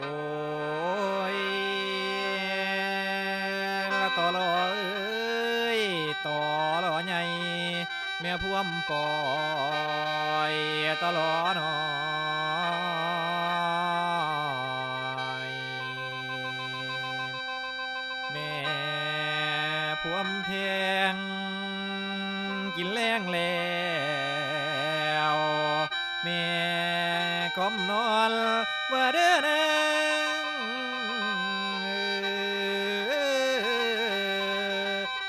โอ้ยละต่อรอเอ้ยต่อรอใหญ่แม่พวมปอยต่อรอหน่อยแม่พ่วมเพงกินแรงแล้วแม่ก้มนอน ว่าเด้อนาง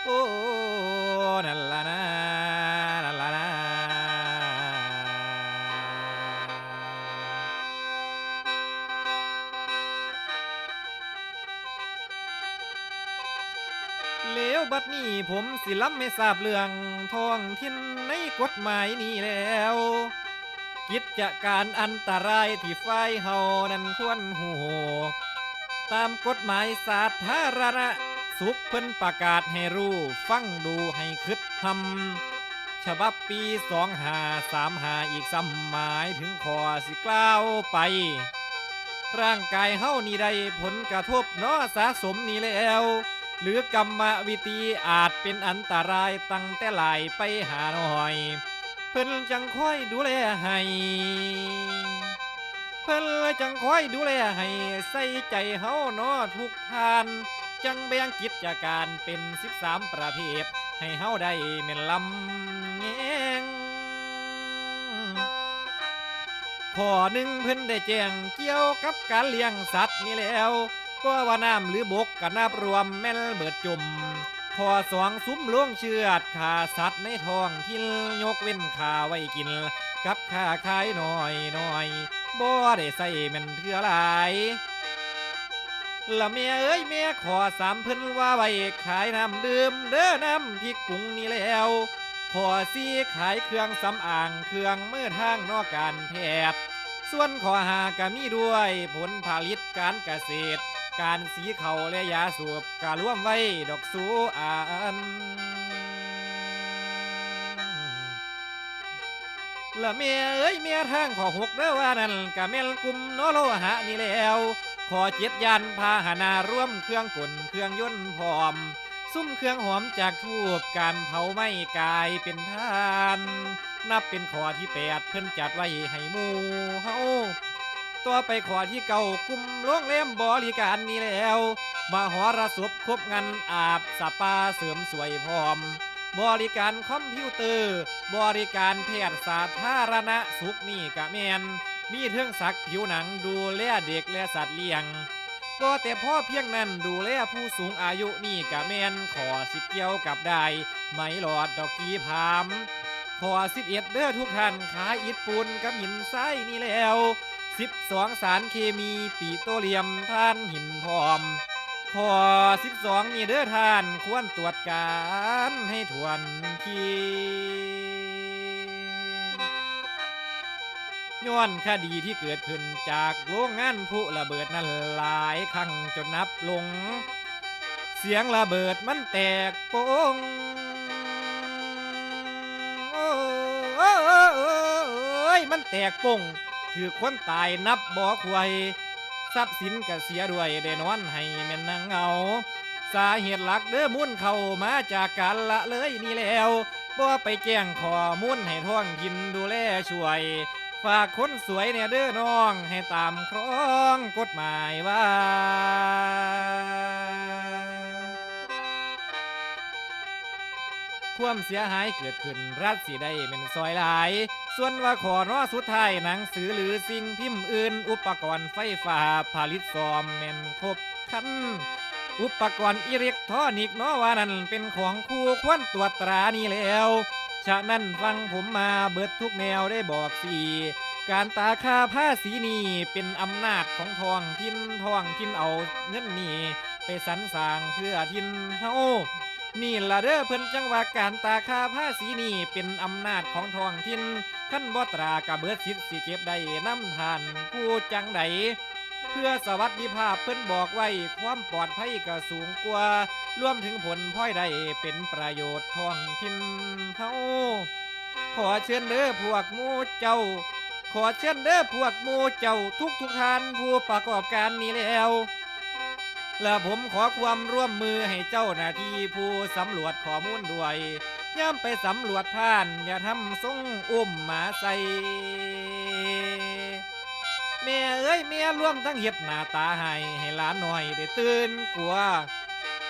โอ้นั่นละนะนั่นละนะเหลวบัดนี้ผมสิล้ำไม่ทราบเรื่องท้องถิ่นในกฎหมายนี้แล้ว กิจการอันตรายที่ฝ่ายเฮานั้นควรหูตามกฎหมายสาธารณสุขเพิ่นประกาศให้รู้ ฟังดูให้คึดทำฉบับปีสองหาสามหาอีกซ้ำหมายถึงขอสิกล่าวไป ร่างกายเฮานี่ได้ผลกระทบเนาะสะสมนี่แล้ว หรือกรรมวิธีอาจเป็นอันตรายตั้งแต่หลายไปหาหน่อย เพิ่นจังคอยดูแลให้เพิ่นจังคอยดูแลให้ใส่ใจเฮาเนาะทุกทาน จังแบ่งกิจการเป็น13ประเภท ให้เฮาได้แม่นลำแงงข้อหนึ่งเพิ่นได้แจ้งเกี่ยวกับการเลี้ยงสัตว์นี่แล้วก็ว่าน้ำหรือบกก็นับรวมแม่นเบิดจุ่ม ข้อสองซุ้มล่วงเชือดขาสัตว์ในท้องที่ยกเว้นขาไว้กิน กับค่าขายหน่อยหน่อยบ่ได้ใส่ม่นเทื่อหลายละเมียเอ้ยเมียขอสามเพิ่นว่าไว้ขายน้ำดื่มเด้อน้ำพริกปรุงนี่แล้วขอซีขายเครื่องสำอางเครื่องมือทางนอกการแพทย์ส่วนขอหาก็มีด้วยผลผลิตการเกษตร การสีเขาและยาสูบการ่วมไว้ดอกสูอานละเมียเอ้ยเมียทางขอหกเด้อว่านั่นกะแม่นกลุ่มโนโลหะนี่แล้วขอเจ็ดยานพาหนาร่วมเครื่องกลเครื่องยนต์พร้อม ซุ้มเครื่องหอมจากทูบการเผาไหม้กายเป็นทาน นับเป็นขอที่แปดเพิ่นจัดไว้ให้หมู่เฮา ต่อไปขอที่เก่ากุมโรงแรมบริการนี้แล้วมาหอระศพครบงานอาบสปาเสริมสวยพร้อม บริการคอมพิวเตอร์ บริการแพทย์สาธารณสุขนี่กะแมนมีเทิงสักผิวหนังดูแลเด็กและสัตว์เลี้ยงก็แต่พ่อเพียงนั้นดูแลผู้สูงอายุนี่กะแมนขอสิบเกี่ยวกับได้ไหมหลอดดอกกีพามขอสิบเอ็ดเด้อทุกท่านขายอิฐปูนกับหินทรายนี่แล้ว สิบสองสารเคมีปีโตเลียมท่านหินพร้อมขอสิบสองนี่เด้อท่านควรตรวจการให้ทวนทีย้อนคดีที่เกิดขึ้นจากโรงงานผู้ระเบิดนั้นหลายครั้งจนนับลง เสียงระเบิดมันแตกโป่งโอ้ยมันแตกโป่ง ถือคนตายนับบ่อควายทรัพย์สินก็เสียด้วยได้นอนให้แม่นนางเหงาสาเหตุหลักเด้อมุ่นเข้ามาจากการละเลยนี่แล้วบ่ไปแจ้งขอมูลให้ท้องถิ่นดูแลช่วย ฝากคนสวยเนี่ยเด้อน้องให้ตามครองกฎหมายว่า ความเสียหายเกิดขึ้นรัฐสีได้เป็นซอยหลาย ส่วนว่าขอนอสุดท้ายหนังสือหรือสิ่งพิมพ์อื่น อุปกรณ์ไฟฟ้าผลิตซอมแม่นครบครันอุปกรณ์อิเล็กทรอนิกส์เนาะว่านั่นเป็นของคู่ควรตรวจตรานี่แล้ว ฉะนั้นฟังผมมาเบิดทุกแนวได้บอกสี่การตาค่าผ้าสีนี่เป็นอำนาจของทองทินทองทินเอาเงินนี่ไปสรรสร้างเพื่อทินเฮา นี่ละเด้อเพิ่นจังว่าการตาคาผ้าสีนี่เป็นอำนาจของท้องถิ่นขั้นบ่ตรากะเบิดสิทธิ์สิเก็บได้น้ำทานผู้จังใดเพื่อสวัสดิภาพเพิ่นบอกไว้ความปลอดภัยก็สูงกว่า รวมถึงผลพลอยได้เป็นประโยชน์ท้องถิ่นเฮาขอเชิญเด้อพวกมูเจ้า ขอเชิญเด้อพวกมูเจ้าทุกทุกท่านผู้ประกอบการนี้แล้ว และผมขอความร่วมมือให้เจ้าหน้าที่ผู้สำรวจข้อมูลด้วยย่ามไปสำรวจท่าน อย่าทำทรงอุ้มหมาใส่แม่เอ้ยแม่ร่วมทั้งเห็บหน้าตาให้ให้หลานหน่อยได้ตื่นกลัว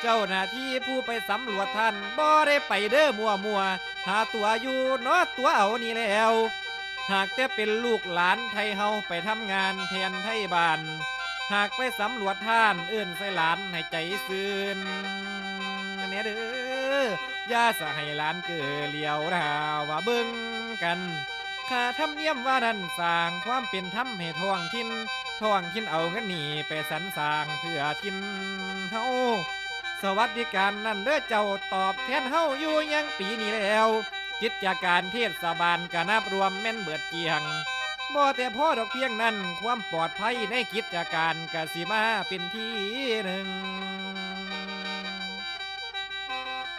เจ้าหน้าที่ผู้ไปสำรวจท่านบ่ได้ไปเด้อมัวมัวหาตัวอยู่เนาะตัวเอานี่แล้ว หากแต่เป็นลูกหลานไทยเฮาไปทำงานแทนไทยบ้าน หากไปสำรวจท่านเอื้นใส่หลานให้ใจซื่นเนี่ยเด้ออย่าสะให้หลานเกิดเลียวราวว่าเบิ่งกันข้าทำเนียมว่านั่นสร้างความเป็นธรรมให้ท้องถิ่นท้องถิ่นเอาเงินนี่ไปสรรสร้างเพื่อถิ่นเฮาสวัสดิการนั่นเด้อเจ้าตอบแทนเฮาอยู่ยังปีนี้แล้วกิตจการเทศบาลกนับรวมแม่นเบิดเกียง บ่แต่พ่อดอกเพียงนั้น ความปลอดภัยในกิจการกสิมาเป็นที่หนึ่ง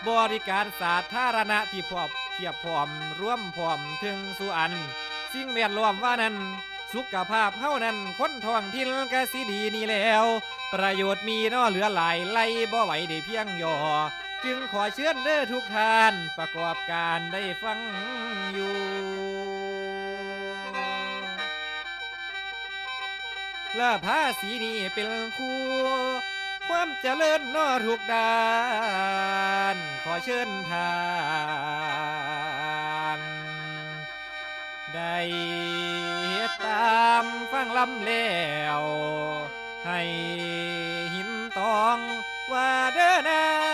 บริการสาธารณะที่พอมเพียบพร้อมร่วมพร้อมถึงสุอัน สิ่งแวดล้อมว่านั้น สุขภาพเฮานั้นคนท้องถิ่นกสิดีนี่แล้ว ประโยชน์มีน้อเหลือหลายไล่บ่ไหวได้เพียงย่อจึงขอเชิญเด้อทุกท่านประกอบการได้ฟังอยู่ และภาษีนี้เป็นคู่ความเจริญนอทุกด้าน ขอเชิญทานได้ตามฟังลำแล้วให้หินตองว่าเด้อ